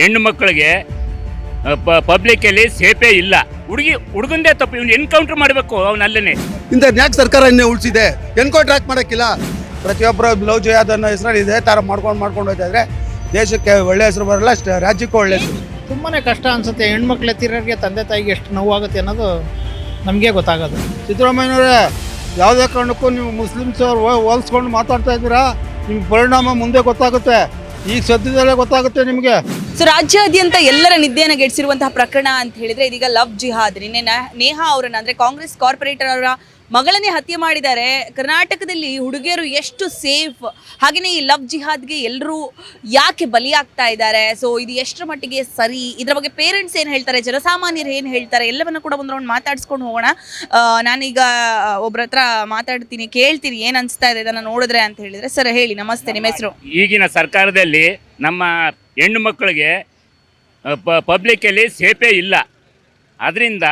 ಹೆಣ್ಣು ಮಕ್ಕಳಿಗೆ ಪಬ್ಲಿಕ್ಕಲ್ಲಿ ಸೇಫೇ ಇಲ್ಲ. ಹುಡುಗಿ ಹುಡುಗಂದೇ ತಪ್ಪು ಇವ್ನು ಎನ್ಕೌಂಟರ್ ಮಾಡಬೇಕು ಅವ್ನು ಅಲ್ಲೇ ಇಂಥ ಯಾಕೆ ಸರ್ಕಾರ ಇನ್ನೇ ಉಳಿಸಿದೆ. ಎನ್ಕೌಂಟರ್ ಯಾಕೆ ಮಾಡೋಕ್ಕಿಲ್ಲ. ಪ್ರತಿಯೊಬ್ಬರು ಲವ್ ಜಯ ಅನ್ನೋ ಹೆಸರಲ್ಲಿ ಇದೇ ಥರ ಮಾಡ್ಕೊಂಡು ಮಾಡ್ಕೊಂಡು ಹೋಯ್ತಾ ಇದ್ರೆ ದೇಶಕ್ಕೆ ಒಳ್ಳೆ ಹೆಸರು ಬರಲ್ಲ ಅಷ್ಟೇ ರಾಜ್ಯಕ್ಕೂ ಒಳ್ಳೆ ಹೆಸರು. ತುಂಬಾ ಕಷ್ಟ ಅನ್ಸುತ್ತೆ. ಹೆಣ್ಮಕ್ಳು ಎತ್ತಿರೋರಿಗೆ ತಂದೆ ತಾಯಿಗೆ ಎಷ್ಟು ನೋವಾಗುತ್ತೆ ಅನ್ನೋದು ನಮಗೆ ಗೊತ್ತಾಗೋದು. ಸಿದ್ದರಾಮಯ್ಯನವರೇ ಯಾವುದೇ ಕಾರಣಕ್ಕೂ ನೀವು ಮುಸ್ಲಿಮ್ಸ್ ಅವ್ರು ಹೋಲಿಸ್ಕೊಂಡು ಮಾತಾಡ್ತಾ ಇದ್ದೀರಾ? ನಿಮ್ಗೆ ಪರಿಣಾಮ ಮುಂದೆ ಗೊತ್ತಾಗುತ್ತೆ. ಈಗ ಸದ್ಯದಲ್ಲೇ ಗೊತ್ತಾಗುತ್ತೆ ನಿಮಗೆ. ಸೊ ರಾಜ್ಯಾದ್ಯಂತ ಎಲ್ಲರ ನಿದ್ದೆಯನ್ನು ಗೆಡಿಸಿರುವಂತಹ ಪ್ರಕರಣ ಅಂತ ಹೇಳಿದ್ರೆ ಇದೀಗ ಲವ್ ಜಿಹಾದ್. ನಿನ್ನೆ ನೇಹಾ ಅವರನ್ನ ಅಂದ್ರೆ ಕಾಂಗ್ರೆಸ್ ಕಾರ್ಪೊರೇಟರ್ ಅವರ ಮಗಳನ್ನೇ ಹತ್ಯೆ ಮಾಡಿದ್ದಾರೆ. ಕರ್ನಾಟಕದಲ್ಲಿ ಹುಡುಗಿಯರು ಎಷ್ಟು ಸೇಫ್? ಹಾಗೆಯೇ ಈ ಲವ್ ಜಿಹಾದ್ಗೆ ಎಲ್ಲರೂ ಯಾಕೆ ಬಲಿಯಾಗ್ತಾ ಇದ್ದಾರೆ? ಸೊ ಇದು ಎಷ್ಟರ ಮಟ್ಟಿಗೆ ಸರಿ? ಇದರ ಬಗ್ಗೆ ಪೇರೆಂಟ್ಸ್ ಏನು ಹೇಳ್ತಾರೆ? ಜನಸಾಮಾನ್ಯರು ಏನು ಹೇಳ್ತಾರೆ? ಎಲ್ಲವನ್ನು ಕೂಡ ಒಂದು ರೌಂಡ್ ಮಾತಾಡ್ಸ್ಕೊಂಡು ಹೋಗೋಣ. ನಾನೀಗ ಒಬ್ಬರ ಹತ್ರ ಮಾತಾಡ್ತೀನಿ, ಕೇಳ್ತೀನಿ, ಏನು ಅನಿಸ್ತಾ ಇದೆ ಇದನ್ನು ನೋಡಿದ್ರೆ ಅಂತ ಹೇಳಿದರೆ. ಸರ್, ಹೇಳಿ, ನಮಸ್ತೆ, ನಿಮ್ಮ ಹೆಸರು? ಈಗಿನ ಸರ್ಕಾರದಲ್ಲಿ ನಮ್ಮ ಹೆಣ್ಣು ಮಕ್ಕಳಿಗೆ ಪಬ್ಲಿಕ್ಕಲ್ಲಿ ಸೇಫೇ ಇಲ್ಲ. ಅದರಿಂದ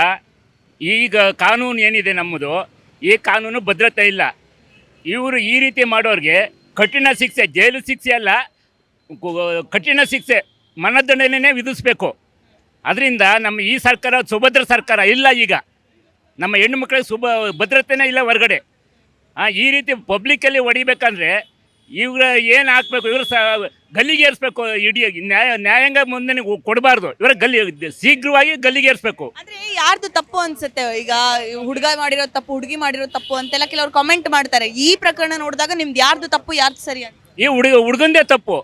ಈಗ ಕಾನೂನು ಏನಿದೆ ನಮ್ಮದು? ಈ ಕಾನೂನು ಭದ್ರತೆ ಇಲ್ಲ. ಇವರು ಈ ರೀತಿ ಮಾಡೋರಿಗೆ ಕಠಿಣ ಶಿಕ್ಷೆ, ಜೈಲು ಶಿಕ್ಷೆ ಅಲ್ಲ ಕಠಿಣ ಶಿಕ್ಷೆ ಮನದಂಡನೆ ವಿಧಿಸ್ಬೇಕು. ಅದರಿಂದ ನಮ್ಮ ಈ ಸರ್ಕಾರ ಸುಭದ್ರ ಸರ್ಕಾರ ಇಲ್ಲ ಈಗ. ನಮ್ಮ ಹೆಣ್ಣು ಮಕ್ಕಳಿಗೆ ಸುಭ, ಭದ್ರತೆನೇ ಇಲ್ಲ ಹೊರಗಡೆ. ಈ ರೀತಿ ಪಬ್ಲಿಕ್ಕಲ್ಲಿ ಹೊಡಿಬೇಕಂದ್ರೆ ಇವ್ರ ಏನು ಹಾಕ್ಬೇಕು? ಇವರು ಸ ಗಲ್ಲಿಗೆ ಏರಿಸ್ಬೇಕು ಇಡೀ ನ್ಯಾಯ ನ್ಯಾಯಾಂಗ ಮುಂದೆ ಕೊಡಬಾರ್ದು. ಇವರ ಗಲ್ಲಿ ಶೀಘ್ರವಾಗಿ ಗಲ್ಲಿಗೇರಿಸ್ಬೇಕು. ಅಂದ್ರೆ ಯಾರ್ದು ತಪ್ಪು ಅನ್ಸುತ್ತೆ? ಈಗ ಹುಡುಗ ಮಾಡಿರೋ ತಪ್ಪು ಹುಡುಗಿ ಮಾಡಿರೋ ತಪ್ಪು ಅಂತೆಲ್ಲ ಕೆಲವರು ಕಮೆಂಟ್ ಮಾಡ್ತಾರೆ. ಈ ಪ್ರಕರಣ ನೋಡಿದಾಗ ನಿಮ್ದು ಯಾರ್ದು ತಪ್ಪು ಯಾರ್ದು ಸರಿ ಅಂತ. ಈ ಹುಡುಗ ಹುಡುಗಂದೇ ತಪ್ಪು.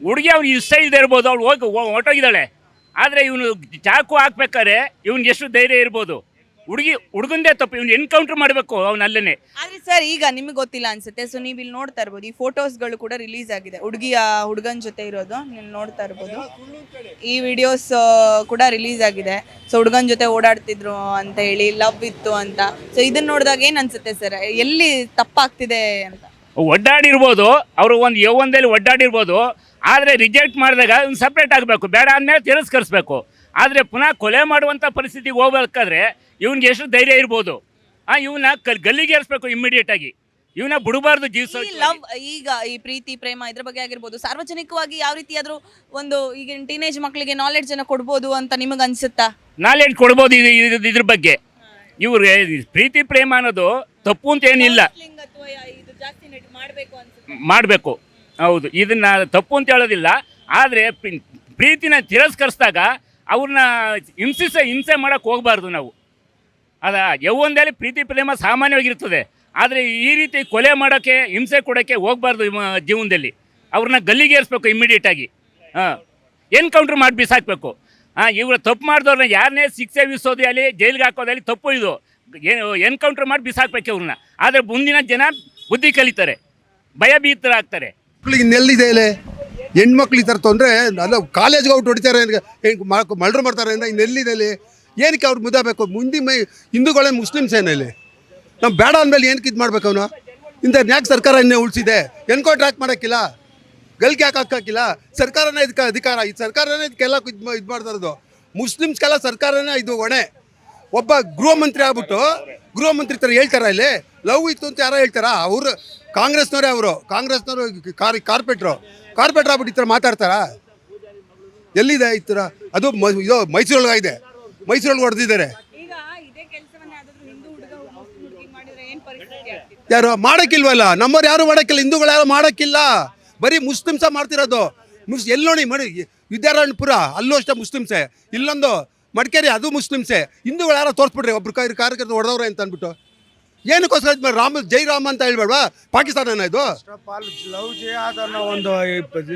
ಹುಡುಗಿ ಅವ್ರು ಇಷ್ಟ ಇಲ್ಲದೆ ಇರ್ಬೋದು ಅವ್ಳು ಹೋಗಿ ಹೊಟ್ಟೋಗಿದ್ದಾಳೆ ಆದರೆ ಇವನು ಚಾಕು ಹಾಕ್ಬೇಕಾದ್ರೆ ಇವನ್ಗೆ ಎಷ್ಟು ಧೈರ್ಯ ಇರ್ಬೋದು. ಹುಡುಗಿ ಹುಡುಗಂದೇ ತಪ್ಪು ಇವ್ನು ಎನ್ಕೌಂಟರ್ ಮಾಡಬೇಕು ಅವ್ನು ಅಲ್ಲೇನೆ ಆದ್ರೆ ಸರ್ ಈಗ ನಿಮಗೆ ಗೊತ್ತಿಲ್ಲ ಅನ್ಸುತ್ತೆ. ಸೊ ನೀವು ಇಲ್ಲಿ ನೋಡ್ತಾ ಇರ್ಬೋದು ಈ ಫೋಟೋಸ್ಗಳು ಕೂಡ ರಿಲೀಸ್ ಆಗಿದೆ. ಹುಡುಗಿಯ ಹುಡುಗನ ಜೊತೆ ಇರೋದು ನೀವು ನೋಡ್ತಾ ಇರ್ಬೋದು. ಈ ವಿಡಿಯೋಸ್ ಕೂಡ ರಿಲೀಸ್ ಆಗಿದೆ. ಸೊ ಹುಡುಗನ ಜೊತೆ ಓಡಾಡ್ತಿದ್ರು ಅಂತ ಹೇಳಿ ಲವ್ ಇತ್ತು ಅಂತ. ಸೊ ಇದನ್ನ ನೋಡಿದಾಗ ಏನ್ ಅನ್ಸುತ್ತೆ ಸರ್? ಎಲ್ಲಿ ತಪ್ಪಾಗ್ತಿದೆ ಅಂತ? ಒಡ್ಡಾಡಿರ್ಬೋದು ಅವರು ಒಂದು ಯೌವನದಲ್ಲಿ ಒಡ್ಡಾಡಿರ್ಬೋದು ಆದರೆ ರಿಜೆಕ್ಟ್ ಮಾಡಿದಾಗ ಇವ್ನು ಸಪ್ರೇಟ್ ಆಗಬೇಕು. ಬೇಡ ಅಂದಮೇಲೆ ತಿರಸ್ಕರಿಸ್ಬೇಕು. ಆದರೆ ಪುನಃ ಕೊಲೆ ಮಾಡುವಂಥ ಪರಿಸ್ಥಿತಿಗೆ ಹೋಗ್ಬೇಕಾದ್ರೆ ಇವ್ನಿಗೆ ಎಷ್ಟು ಧೈರ್ಯ ಇರ್ಬೋದು. ಆ ಇವನ್ನ ಕಲ್ ಗಲ್ಲಿಗೆ ಏರಿಸ್ಬೇಕು ಇಮ್ಮಿಡಿಯೇಟಾಗಿ ಇವನ್ನ ಬಿಡಬಾರ್ದು ಜೀವಿಸ ಈ ಲವ್ ಈಗ ಈ ಪ್ರೀತಿ ಪ್ರೇಮ ಇದ್ರ ಬಗ್ಗೆ ಆಗಿರ್ಬೋದು. ಸಾರ್ವಜನಿಕವಾಗಿ ಯಾವ ರೀತಿಯಾದ್ರೂ ಒಂದು ಈಗಿನ ಟೀನೇಜ್ ಮಕ್ಕಳಿಗೆ ನಾಲೆಡ್ಜ್ ಅನ್ನ ಕೊಡ್ಬೋದು ಅಂತ ನಿಮಗೆ ಅನ್ಸುತ್ತಾ? ನಾಲೆಡ್ಜ್ ಕೊಡ್ಬೋದು ಇದು ಇದು- ಇದ್ರ ಬಗ್ಗೆ. ಇವ್ರಿಗೆ ಪ್ರೀತಿ ಪ್ರೇಮ ಅನ್ನೋದು ತಪ್ಪು ಅಂತ ಏನಿಲ್ಲ. ಮಾಡಬೇಕು ಹೌದು. ಇದನ್ನ ತಪ್ಪು ಅಂತ ಹೇಳೋದಿಲ್ಲ. ಆದರೆ ಪ್ರೀತಿನ ತಿರಸ್ಕರಿಸಿದಾಗ ಅವ್ರನ್ನ ಹಿಂಸಿಸ ಹಿಂಸೆ ಮಾಡೋಕ್ಕೆ ಹೋಗಬಾರ್ದು ನಾವು. ಅದ ಯೌವನದಲ್ಲಿ ಪ್ರೀತಿ ಪ್ರೇಮ ಸಾಮಾನ್ಯವಾಗಿರ್ತದೆ. ಆದರೆ ಈ ರೀತಿ ಕೊಲೆ ಮಾಡೋಕ್ಕೆ ಹಿಂಸೆ ಕೊಡೋಕ್ಕೆ ಹೋಗ್ಬಾರ್ದು ಜೀವನದಲ್ಲಿ. ಅವ್ರನ್ನ ಗಲ್ಲಿಗೇರಿಸ್ಬೇಕು ಇಮ್ಮಿಡಿಯೇಟಾಗಿ ಹಾಂ. ಎನ್ಕೌಂಟ್ರ್ ಮಾಡಿ ಬಿಸಾಕಬೇಕು. ಹಾಂ, ಇವರು ತಪ್ಪು ಮಾಡಿದವ್ರನ್ನ ಯಾರನ್ನೇ ಶಿಕ್ಷೆ ವಿಧಿಸೋದೇ ಅಲ್ಲಿ ಜೈಲಿಗೆ ಹಾಕೋದಲ್ಲಿ ತಪ್ಪು ಇದು. ಏನು ಎನ್ಕೌಂಟ್ರ್ ಮಾಡಿ ಬಿಸಾಕ್ಬೇಕು ಇವ್ರನ್ನ. ಆದರೆ ಮುಂದಿನ ಜನ ಬುದ್ಧಿ ಕಲಿತಾರೆ. ಭಯಭೀತರಾಗ್ತಾರೆ. ಮಕ್ಕಳಿಗೆ ನೆಲ್ಲಿದೆ ಇಲ್ಲಿ ಹೆಣ್ಮಕ್ಳು ಈ ಥರ ತೊಂದರೆ, ಅಲ್ಲ ಕಾಲೇಜ್ಗೆ ಔಟ್ ಹೊಡಿತಾರೆ ಮಲ್ಡ್ರ್ ಮಾಡ್ತಾರೆ ಅಂದರೆ ಇನ್ನೆಲ್ಲಿದೆ ಇಲ್ಲಿ ಏನಕ್ಕೆ ಅವ್ರಿಗೆ ಮುದಬೇಕು ಮುಂದೆ ಮೈ ಹಿಂದೂಗಳೇ ಮುಸ್ಲಿಮ್ಸ್ ಸೇನೆಯಲ್ಲಿ ನಾವು ಬೇಡ ಅಂದಮೇಲೆ ಏನಕ್ಕೆ ಇದು ಮಾಡ್ಬೇಕು ಅವನು? ಇಂಥ ಯಾಕೆ ಸರ್ಕಾರ ಇನ್ನೇ ಉಳಿಸಿದೆ. ಎನ್ಕೋ ಟ್ರ್ಯಾಕ್ ಮಾಡೋಕ್ಕಿಲ್ಲ. ಗಲ್ಕೆ ಯಾಕೆ ಹಾಕೋಕ್ಕಿಲ್ಲ ಸರ್ಕಾರನೇ ಇದಕ್ಕೆ ಅಧಿಕಾರ. ಈ ಸರ್ಕಾರನೇ ಇದಕ್ಕೆಲ್ಲ ಇದು ಇದು ಮಾಡ್ತಾ ಇರೋದು. ಮುಸ್ಲಿಮ್ಸ್ಗೆಲ್ಲ ಸರ್ಕಾರನೇ ಇದು ಹೊಣೆ. ಒಬ್ಬ ಗೃಹ ಮಂತ್ರಿ ಆಗ್ಬಿಟ್ಟು ಗೃಹ ಮಂತ್ರಿ ಥರ ಹೇಳ್ತಾರ ಇಲ್ಲಿ? ಲವ್ ಇತ್ತು ಅಂತ ಯಾರೋ ಹೇಳ್ತಾರ? ಅವರು ಕಾಂಗ್ರೆಸ್ನವರೇ ಅವರು. ಕಾಂಗ್ರೆಸ್ನವರು ಕಾರ್ ಕಾರ್ಪೆಟ್ರು. ಕಾರ್ಪೆಟ್ರ್ ಆಗ್ಬಿಟ್ಟು ಈ ಥರ ಮಾತಾಡ್ತಾರಾ? ಎಲ್ಲಿದೆ ಈ ಥರ ಅದು ಮ- ಇದು ಮೈಸೂರೊಳಗಿದೆ ಮೈಸೂರೊಳಗೆ ಹೊಡೆದಿದ್ದಾರೆ. ಯಾರು ಮಾಡೋಕ್ಕಿಲ್ವಲ್ಲ? ನಮ್ಮವ್ರು ಯಾರು ಮಾಡೋಕ್ಕಿಲ್ಲ ಹಿಂದೂಗಳು ಯಾರು ಮಾಡೋಕ್ಕಿಲ್ಲ. ಬರೀ ಮುಸ್ಲಿಮ್ಸ ಮಾಡ್ತಿರೋದು. ಮುಸ್ ಎಲ್ಲಿ ನೋಡಿ ಮಾಡಿ ವಿದ್ಯಾರಾಯಣಪುರ ಅಲ್ಲೂ ಅಷ್ಟೇ ಮುಸ್ಲಿಮ್ಸೆ. ಇಲ್ಲೊಂದು ಮಡಿಕೇರಿ ಅದು ಮುಸ್ಲಿಮ್ಸೆ. ಹಿಂದೂಗಳು ಯಾರೋ ತೋರಿಸ್ಬಿಟ್ರಿ ಒಬ್ರು ಕೈ ಕಾರ್ಯಕರ್ತರು ಹೊಡೆದವ್ರೆ ಅಂತ ಅಂದ್ಬಿಟ್ಟು. ಏನಕ್ಕೋಸ್ಕರ ಇದ್ ರಾಮ ಜೈ ರಾಮ ಅಂತ ಹೇಳ್ಬೇಡ್ವಾ? ಪಾಕಿಸ್ತಾನ ಇದು? ಲವ್ ಜಿಹಾದ್ ಅನ್ನೋ ಒಂದು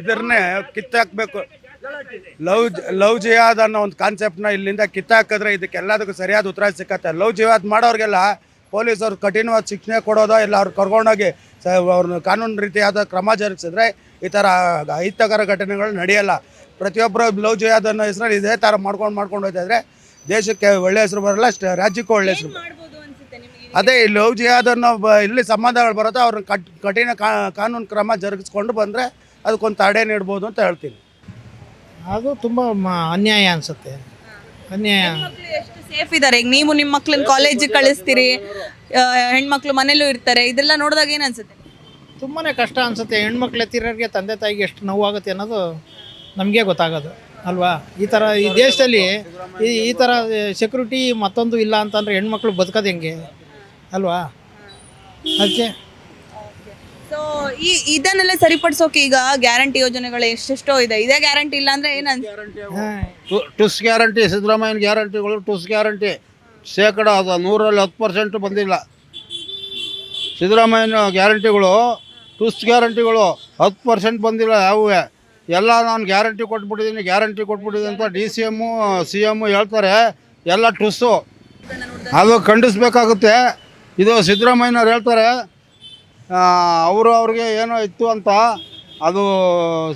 ಇದನ್ನೇ ಕಿತ್ತಾಕ್ಬೇಕು. ಲವ್ ಲವ್ ಜಿಹಾದ್ ಅನ್ನೋ ಒಂದು ಕಾನ್ಸೆಪ್ಟ್ನ ಇಲ್ಲಿಂದ ಕಿತ್ತಾಕಿದ್ರೆ ಇದಕ್ಕೆಲ್ಲದಕ್ಕೂ ಸರಿಯಾದ ಉತ್ತರ ಸಿಕ್ಕತ್ತೆ. ಲವ್ ಜಿಹಾದ್ ಮಾಡೋರಿಗೆಲ್ಲ ಪೊಲೀಸರು ಕಠಿಣವಾದ ಶಿಕ್ಷೆ ಕೊಡೋದೋ ಇಲ್ಲ ಅವ್ರು ಕರ್ಕೊಂಡೋಗಿ ಅವ್ರನ್ನ ಕಾನೂನು ರೀತಿಯಾದ ಕ್ರಮ ಜರುಗಿಸಿದ್ರೆ ಈ ಥರ ಅಹಿತಕರ ಘಟನೆಗಳು ನಡೆಯಲ್ಲ. ಪ್ರತಿಯೊಬ್ಬರು ಲವ್ ಜಿಹಾದ್ ಅನ್ನೋ ಹೆಸರಲ್ಲಿ ಇದೇ ಥರ ಮಾಡ್ಕೊಂಡು ಮಾಡ್ಕೊಂಡು ಹೋಗ್ತಾ ಇದ್ರೆ ದೇಶಕ್ಕೆ ಒಳ್ಳೆ ಹೆಸರು ಬರಲ್ಲ ರಾಜ್ಯಕ್ಕೂ ಒಳ್ಳೆ ಹೆಸರು ಅದೇ ಲವ್ ಜಿಹಾದ್ ಅನ್ನೋ ಇಲ್ಲಿ ಸಂಬಂಧಗಳು ಬರುತ್ತೆ ಅವ್ರನ್ನ ಕಠಿಣ ಕಾನೂನು ಕ್ರಮ ಜರುಗಿಸ್ಕೊಂಡು ಬಂದರೆ ಅದಕ್ಕೊಂದು ತಡೆ ನೀಡ್ಬೋದು ಅಂತ ಹೇಳ್ತೀನಿ. ಅದು ತುಂಬ ಅನ್ಯಾಯ ಅನ್ಸುತ್ತೆ. ಅನ್ಯಾಯ. ಎಷ್ಟು ಸೇಫ್ ಇದ್ದಾರೆ ಈಗ ನೀವು ನಿಮ್ಮ ಮಕ್ಳನ್ನ ಕಾಲೇಜಿಗೆ ಕಳಿಸ್ತೀರಿ ಆ, ಹೆಣ್ಮಕ್ಳು ಮನೇಲೂ ಇರ್ತಾರೆ ಇದೆಲ್ಲ ನೋಡಿದಾಗ ಏನು ಅನ್ಸುತ್ತೆ? ತುಂಬಾ ಕಷ್ಟ ಅನ್ಸುತ್ತೆ. ಹೆಣ್ಮಕ್ಳು ಎತ್ತಿರೋರಿಗೆ ತಂದೆ ತಾಯಿಗೆ ಎಷ್ಟು ನೋವಾಗುತ್ತೆ ಅನ್ನೋದು ನಮಗೆ ಗೊತ್ತಾಗೋದು ಅಲ್ವಾ? ಈ ಥರ ಈ ದೇಶದಲ್ಲಿ ಈ ಈ ಥರ ಸೆಕ್ಯೂರಿಟಿ ಮತ್ತೊಂದು ಇಲ್ಲ ಅಂತಂದರೆ ಹೆಣ್ಮಕ್ಳು ಬದುಕೋದು ಹೆಂಗೆ ಅಲ್ವಾ? ಅದಕ್ಕೆ ಸೊ ಈ ಇದನ್ನೆಲ್ಲ ಸರಿಪಡಿಸೋಕೆ ಈಗ ಗ್ಯಾರಂಟಿ ಯೋಜನೆಗಳು ಎಷ್ಟೆಷ್ಟೋ ಇದೆ. ಇದೇ ಗ್ಯಾರಂಟಿ ಇಲ್ಲ ಅಂದ್ರೆ ಏನಂತ? ಹಾಂ ಟು- ಟುಸ್ ಗ್ಯಾರಂಟಿ ಸಿದ್ದರಾಮಯ್ಯನ ಗ್ಯಾರಂಟಿಗಳು ಟುಸ್ ಗ್ಯಾರಂಟಿ ಶೇಕಡ ಅದು ನೂರಲ್ಲಿ ಹತ್ತು ಪರ್ಸೆಂಟ್ ಬಂದಿಲ್ಲ. ಸಿದ್ದರಾಮಯ್ಯನ ಗ್ಯಾರಂಟಿಗಳು ಟುಸ್ ಗ್ಯಾರಂಟಿಗಳು ಹತ್ತು ಪರ್ಸೆಂಟ್ ಬಂದಿಲ್ಲ ಯಾವುವೇ. ಎಲ್ಲ ನಾನು ಗ್ಯಾರಂಟಿ ಕೊಟ್ಬಿಟ್ಟಿದ್ದೀನಿ ಗ್ಯಾರಂಟಿ ಕೊಟ್ಬಿಟ್ಟಿದ್ದೀನಿ ಅಂತ D C M C M ಹೇಳ್ತಾರೆ. ಎಲ್ಲ ಟುಸ್ಸು ಅದು ಖಂಡಿಸ್ಬೇಕಾಗುತ್ತೆ. ಇದು ಸಿದ್ದರಾಮಯ್ಯನವ್ರು ಹೇಳ್ತಾರೆ. ಅವರು ಅವ್ರಿಗೆ ಏನೋ ಇತ್ತು ಅಂತ ಅದು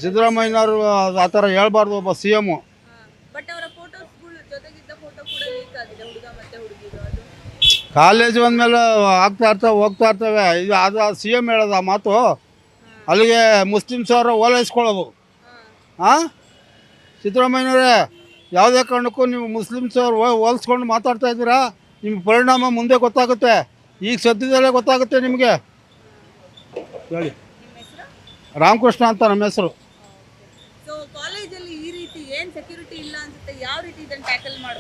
ಸಿದ್ದರಾಮಯ್ಯನವರು ಆ ಥರ ಹೇಳ್ಬಾರ್ದು ಒಬ್ಬ ಸಿ ಎಮ್ಮು ಕಾಲೇಜ್ ಬಂದಮೇಲೆ ಆಗ್ತಾ ಇರ್ತವೆ ಹೋಗ್ತಾ ಇರ್ತವೆ. ಇದು ಅದು ಸಿ ಎಂ ಹೇಳೋದು ಆ ಮಾತು. ಅಲ್ಲಿಗೆ ಮುಸ್ಲಿಮ್ಸ್ ಅವರು ಓಲೈಸ್ಕೊಳ್ಳೋದು. ಹಾಂ. ಸಿದ್ದರಾಮಯ್ಯನವರೇ ಯಾವುದೇ ಕಾರಣಕ್ಕೂ ನೀವು ಮುಸ್ಲಿಮ್ಸ್ ಅವರು ಹೋಲಿಸ್ಕೊಂಡು ಮಾತಾಡ್ತಾ ಇದ್ದೀರಾ? ನಿಮ್ಮ ಪರಿಣಾಮ ಮುಂದೆ ಗೊತ್ತಾಗುತ್ತೆ. ಈಗ ಸದ್ಯದಲ್ಲೇ ಗೊತ್ತಾಗುತ್ತೆ ನಿಮಗೆ. ಹೇಳಿ. ರಾಮಕೃಷ್ಣ ಅಂತ ನಮ್ಮ ಹೆಸರು.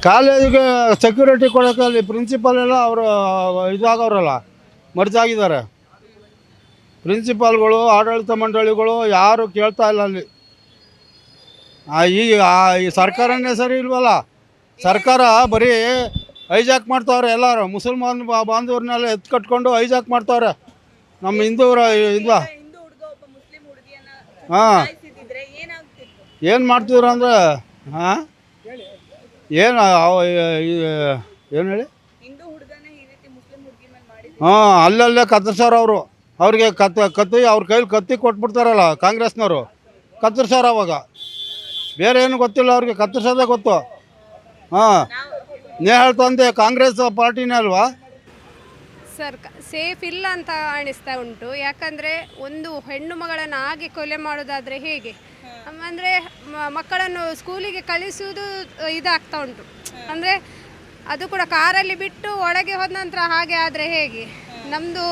ಕಾಲೇಜಿಗೆ ಸೆಕ್ಯೂರಿಟಿ ಕೊಡೋಕೆ ಅಲ್ಲಿ ಪ್ರಿನ್ಸಿಪಾಲ್ ಎಲ್ಲ ಅವರು ಇದಾಗವ್ರಲ್ಲ ಮರ್ಜಾಗಿದ್ದಾರೆ. ಪ್ರಿನ್ಸಿಪಾಲ್ಗಳು ಆಡಳಿತ ಮಂಡಳಿಗಳು ಯಾರು ಕೇಳ್ತಾ ಇಲ್ಲ ಅಲ್ಲಿ. ಈಗ ಈ ಸರ್ಕಾರನೇ ಸರಿ ಇಲ್ವಲ್ಲ? ಸರ್ಕಾರ ಬರೀ ಹೈಜಾಕ್ ಮಾಡ್ತಾವ್ರೆ ಎಲ್ಲರೂ. ಮುಸಲ್ಮಾನ್ ಬಾಂಧವ್ರನ್ನೆಲ್ಲ ಎತ್ತು ಕಟ್ಕೊಂಡು ಹೈಜಾಕ್ ಮಾಡ್ತಾವ್ರೆ. ನಮ್ಮ ಹಿಂದೂರ ಇಲ್ವಾ? ಹಾಂ. ಏನು ಮಾಡ್ತಿದ್ರು ಅಂದ್ರೆ ಹಾಂ? ಏನು ಏನು ಹೇಳಿ? ಹಾಂ ಅಲ್ಲಲ್ಲೇ ಕತ್ತರ್ಸಾರ ಅವರು. ಅವ್ರಿಗೆ ಕತ್ ಕತ್ತಿ ಅವ್ರ ಕೈಲಿ ಕತ್ತಿ ಕೊಟ್ಬಿಡ್ತಾರಲ್ಲ ಕಾಂಗ್ರೆಸ್ನವರು. ಕತ್ತರ್ಸಾರ ಅವಾಗ. ಬೇರೆ ಏನು ಗೊತ್ತಿಲ್ಲ ಅವ್ರಿಗೆ ಕತ್ತರ್ಸೋದೇ ಗೊತ್ತು. ಹಾಂ. ನೀ ಹೇಳ್ತಂದೆ ಕಾಂಗ್ರೆಸ್ ಪಾರ್ಟಿನೇ ಅಲ್ವಾ? ಸರ್ ಸೇಫ್ ಇಲ್ಲ ಅಂತ ಅನಿಸ್ತಾ ಉಂಟು. ಯಾಕಂದರೆ ಒಂದು ಹೆಣ್ಣು ಮಗಳನ್ನು ಹಾಗೆ ಕೊಲೆ ಮಾಡೋದಾದರೆ ಹೇಗೆ? ಅಂದರೆ ಮಕ್ಕಳನ್ನು ಸ್ಕೂಲಿಗೆ ಕಳಿಸುವುದು ಇದಾಗ್ತಾ ಉಂಟು. ಅಂದರೆ ಅದು ಕೂಡ ಕಾರಲ್ಲಿ ಬಿಟ್ಟು ಒಳಗೆ ಹೋದ ನಂತರ ಹಾಗೆ ಆದರೆ ಹೇಗೆ? ನಮ್ಮದು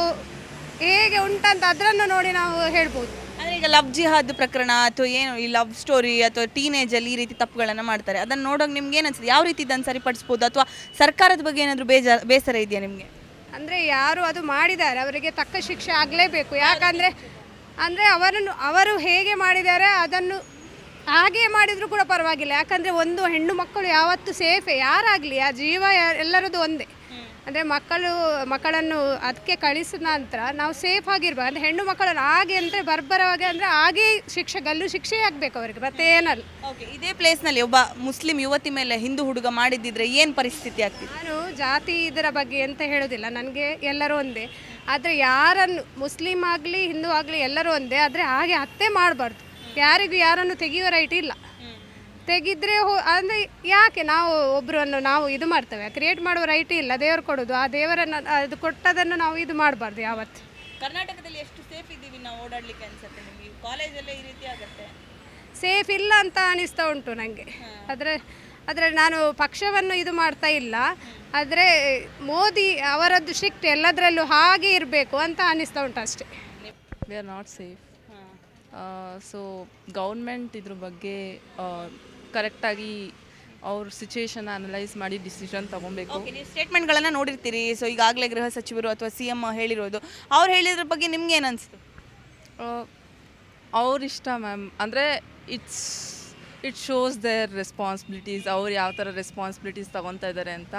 ಹೇಗೆ ಉಂಟಂತ ಅದರನ್ನು ನೋಡಿ ನಾವು ಹೇಳ್ಬೋದು. ಅಂದ್ರೆ ಈಗ ಲವ್ ಜಿಹಾದ್ ಪ್ರಕರಣ ಅಥವಾ ಏನು ಈ ಲವ್ ಸ್ಟೋರಿ ಅಥವಾ ಟೀನೇಜ್ ಅಲ್ಲಿ ಈ ರೀತಿ ತಪ್ಪುಗಳನ್ನು ಮಾಡ್ತಾರೆ. ಅದನ್ನ ನೋಡೋಕೆ ನಿಮ್ಗೆ ಏನು ಅನ್ಸುತ್ತೆ? ಯಾವ ರೀತಿ ಇದನ್ನು ಸರಿಪಡಿಸ್ಬೋದು? ಅಥವಾ ಸರ್ಕಾರದ ಬಗ್ಗೆ ಏನಾದರೂ ಬೇಜಾರ ಬೇಸರ ಇದೆಯಾ ನಿಮಗೆ? ಅಂದರೆ ಯಾರು ಅದು ಮಾಡಿದ್ದಾರೆ, ಅವರಿಗೆ ತಕ್ಕ ಶಿಕ್ಷೆ ಆಗಲೇಬೇಕು. ಯಾಕಂದರೆ, ಅಂದರೆ ಅವರನ್ನು, ಅವರು ಹೇಗೆ ಮಾಡಿದ್ದಾರೆ ಅದನ್ನು ಹಾಗೆ ಮಾಡಿದರೂ ಕೂಡ ಪರವಾಗಿಲ್ಲ. ಯಾಕಂದರೆ ಒಂದು ಹೆಣ್ಣು ಮಕ್ಕಳು ಯಾವತ್ತೂ ಸೇಫೇ, ಯಾರಾಗಲಿ, ಆ ಜೀವ ಎಲ್ಲರದ್ದು ಒಂದೇ. ಅಂದರೆ ಮಕ್ಕಳು ಮಕ್ಕಳನ್ನು ಅದಕ್ಕೆ ಕಳಿಸಿದ ನಂತರ ನಾವು ಸೇಫ್ ಆಗಿರ್ಬೇಕು. ಅಂದರೆ ಹೆಣ್ಣು ಮಕ್ಕಳನ್ನು ಹಾಗೆ ಅಂದರೆ ಬರ್ಬರವಾಗಿ ಅಂದರೆ ಹಾಗೆ ಶಿಕ್ಷೆ ಗಲ್ಲು ಶಿಕ್ಷೆ ಆಗಬೇಕು ಅವರಿಗೆ ಮತ್ತೆ ಏನಲ್ಲ. ಓಕೆ ಇದೇ ಪ್ಲೇಸ್ನಲ್ಲಿ ಒಬ್ಬ ಮುಸ್ಲಿಂ ಯುವತಿ ಮೇಲೆ ಹಿಂದೂ ಹುಡುಗ ಮಾಡಿದ್ದಿದ್ರೆ ಏನು ಪರಿಸ್ಥಿತಿ ಆಗ್ತಿತ್ತು? ನಾನು ಜಾತಿ ಇದರ ಬಗ್ಗೆ ಅಂತ ಹೇಳೋದಿಲ್ಲ ನನಗೆ ಎಲ್ಲರೂ ಒಂದೇ. ಆದರೆ ಯಾರನ್ನು ಮುಸ್ಲಿಂ ಆಗಲಿ ಹಿಂದೂ ಆಗಲಿ ಎಲ್ಲರೂ ಒಂದೇ ಆದರೆ ಹಾಗೆ ಅತ್ತೆ ಮಾಡಬಾರ್ದು. ಯಾರಿಗೂ ಯಾರನ್ನು ತೆಗೆಯುವ ರೈಟ್ ಇಲ್ಲ. ತೆಗಿದ್ರೆ ಹೋ ಅಂದರೆ ಯಾಕೆ ನಾವು ಒಬ್ಬರನ್ನು ನಾವು ಇದು ಮಾಡ್ತೇವೆ? ಕ್ರಿಯೇಟ್ ಮಾಡುವ ರೈಟ್ ಇಲ್ಲ ದೇವರು ಕೊಡೋದು. ಆ ದೇವರನ್ನು ಅದು ಕೊಟ್ಟದನ್ನು ನಾವು ಇದು ಮಾಡಬಾರ್ದು ಯಾವತ್ತು. ಕರ್ನಾಟಕದಲ್ಲಿ ಎಷ್ಟು ಸೇಫ್ ಇದ್ದೀವಿ ನಾವು ಓಡಾಡಲಿಕ್ಕೆ ಅನ್ಸುತ್ತೆ ನಿಮಗೆ? ಕಾಲೇಜಲ್ಲೇ ಈ ರೀತಿ ಆಗುತ್ತೆ. ಸೇಫ್ ಇಲ್ಲ ಅಂತ ಅನಿಸ್ತಾ ಉಂಟು ನನಗೆ ಆದರೆ ಆದರೆ ನಾನು ಪಕ್ಷವನ್ನು ಇದು ಮಾಡ್ತಾ ಇಲ್ಲ. ಆದರೆ ಮೋದಿ ಅವರದ್ದು ಸ್ಟ್ರಿಕ್ಟ್ ಎಲ್ಲದರಲ್ಲೂ ಹಾಗೆ ಇರಬೇಕು ಅಂತ ಅನಿಸ್ತಾ ಉಂಟು ಅಷ್ಟೇ. We are not safe so government ಇದ್ರ ಬಗ್ಗೆ ಕರೆಕ್ಟಾಗಿ ಅವ್ರ ಸಿಚುವೇಶನ್ ಅನಲೈಸ್ ಮಾಡಿ ಡಿಸಿಷನ್ ತಗೊಬೇಕು. ಸ್ಟೇಟ್ಮೆಂಟ್ಗಳನ್ನ ನೀವು ಸ್ಟೇಟ್ಮೆಂಟ್ಗಳನ್ನು ನೋಡಿರ್ತೀರಿ. ಸೊ ಈಗಾಗಲೇ ಗೃಹ ಸಚಿವರು ಅಥವಾ ಸಿ ಎಂ ಹೇಳಿರೋದು. ಅವ್ರು ಹೇಳಿದ್ರ ಬಗ್ಗೆ ನಿಮ್ಗೆ ಏನು ಅನಿಸ್ತು? ಅವ್ರ ಇಷ್ಟ ಮ್ಯಾಮ್ ಅಂದರೆ it's it shows their responsibilities ಅವ್ರು ಯಾವ ಥರ ರೆಸ್ಪಾನ್ಸಿಬಿಲಿಟೀಸ್ ತಗೊತಾ ಇದ್ದಾರೆ ಅಂತ.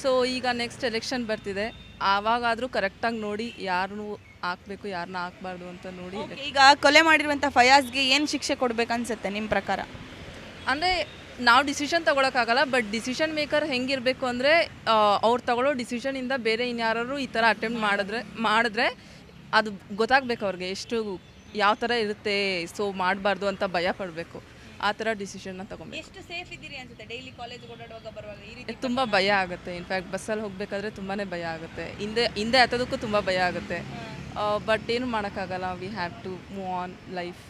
ಸೊ ಈಗ ನೆಕ್ಸ್ಟ್ ಎಲೆಕ್ಷನ್ ಬರ್ತಿದೆ. ಆವಾಗಾದರೂ ಕರೆಕ್ಟಾಗಿ ನೋಡಿ ಯಾರನ್ನು ಹಾಕ್ಬೇಕು ಯಾರನ್ನ ಹಾಕ್ಬಾರ್ದು ಅಂತ ನೋಡಿ ಈಗ ಕೊಲೆ ಮಾಡಿರುವಂಥ ಫಯಾಜ್ಗೆ ಏನು ಶಿಕ್ಷೆ ಕೊಡ್ಬೇಕು ಅನ್ಸುತ್ತೆ ನಿಮ್ಮ ಪ್ರಕಾರ? ಅಂದರೆ ನಾವು ಡಿಸಿಷನ್ ತೊಗೊಳಕ್ಕಾಗಲ್ಲ ಬಟ್ ಡಿಸಿಷನ್ ಮೇಕರ್ ಹೆಂಗಿರಬೇಕು ಅಂದರೆ ಅವ್ರು ತಗೊಳ್ಳೋ ಡಿಸಿಷನಿಂದ ಬೇರೆ ಇನ್ಯಾರು ಈ ಥರ ಅಟೆಂಪ್ಟ್ ಮಾಡಿದ್ರೆ ಮಾಡಿದ್ರೆ ಅದು ಗೊತ್ತಾಗಬೇಕು ಅವ್ರಿಗೆ ಎಷ್ಟು ಯಾವ ಥರ ಇರುತ್ತೆ ಸೊ ಮಾಡಬಾರ್ದು ಅಂತ ಭಯ ಪಡಬೇಕು. ಆ ಥರ ಡಿಸಿಷನ್ನ ತಗೊಂಡು ಎಷ್ಟು ಸೇಫ್ ಇದ್ದೀರಿ ಅನ್ಸುತ್ತೆ? ಡೈಲಿ ಕಾಲೇಜ್ ಓಡಾಡುವಾಗ ಬರುವಾಗ ಈ ರೀತಿ ತುಂಬ ಭಯ ಆಗುತ್ತೆ. ಇನ್ಫ್ಯಾಕ್ಟ್ ಬಸ್ಸಲ್ಲಿ ಹೋಗಬೇಕಾದ್ರೆ ತುಂಬಾ ಭಯ ಆಗುತ್ತೆ. ಹಿಂದೆ ಹಿಂದೆ ಹತ್ತೋದಕ್ಕೂ ತುಂಬ ಭಯ ಆಗುತ್ತೆ. ಬಟ್ ಏನು ಮಾಡೋಕ್ಕಾಗಲ್ಲ. We have to move on life